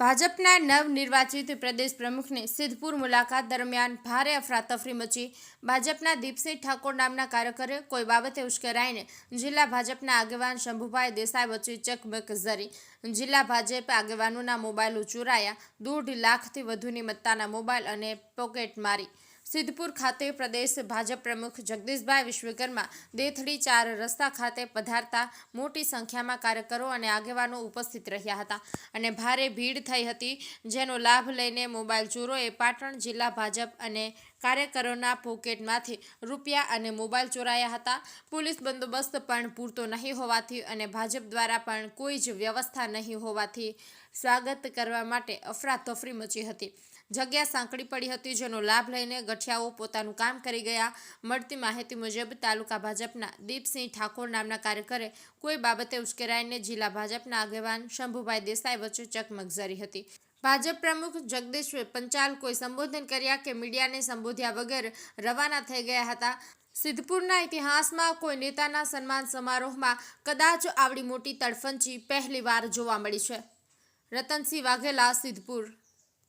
ભાજપના નવનિર્વાચિત પ્રદેશ પ્રમુખની સિદ્ધપુર મુલાકાત દરમિયાન ભારે અફરાતફરી મચી. ભાજપના દીપસિંહ ઠાકોર નામના કાર્યકરે કોઈ બાબતે ઉશ્કેરાઈને જિલ્લા ભાજપના આગેવાન શંભુભાઈ દેસાઈ વચ્ચે ચકમક ઝરી જિલ્લા ભાજપ આગેવાનોના મોબાઈલો ચોરાયા દોઢ લાખથી વધુની મત્તાના મોબાઈલ અને પોકેટ મારી. સિદ્ધપુર ખાતે પ્રદેશ ભાજપ પ્રમુખ જગદીશભાઈ વિશ્વકર્મા દેથડી ચાર રસ્તા ખાતે પધારતા મોટી સંખ્યામાં કાર્યકરો અને આગેવાનો ઉપસ્થિત રહ્યા હતા અને ભારે ભીડ થઈ હતી, જેનો લાભ લઈને મોબાઈલ ચોરોએ પાટણ જિલ્લા ભાજપ અને કાર્યકરોના પોકેટમાંથી રૂપિયા અને મોબાઈલ ચોરાયા હતા. પોલીસ બંદોબસ્ત પણ પૂરતો નહીં હોવાથી અને ભાજપ દ્વારા પણ કોઈ જ વ્યવસ્થા નહીં હોવાથી સ્વાગત કરવા માટે અફરાતફરી મચી હતી. જગ્યા સાંકડી પડી હતી, જેનો લાભ લઈને ગઠિયાઓ પોતાનું કામ કરી ગયા. મળતી માહિતી મુજબ, તાલુકા ભાજપના દીપસિંહ ઠાકોર નામના કાર્યકરે કોઈ બાબતે ઉશ્કેરાઈને જિલ્લા ભાજપના આગેવાન શંભુભાઈ દેસાઈ વચ્ચે ચકમક ઝરી હતી. ભાજપ પ્રમુખ જગદીશ પંચાલ કોઈ સંબોધન કર્યા કે મીડિયાને સંબોધ્યા વગર રવાના થઈ ગયા હતા. સિદ્ધપુરના ઇતિહાસમાં કોઈ નેતાના સન્માન સમારોહમાં કદાચ આવડી મોટી તડફંચી પહેલીવાર જોવા મળી છે. રતનસિંહ વાઘેલા, સિદ્ધપુર.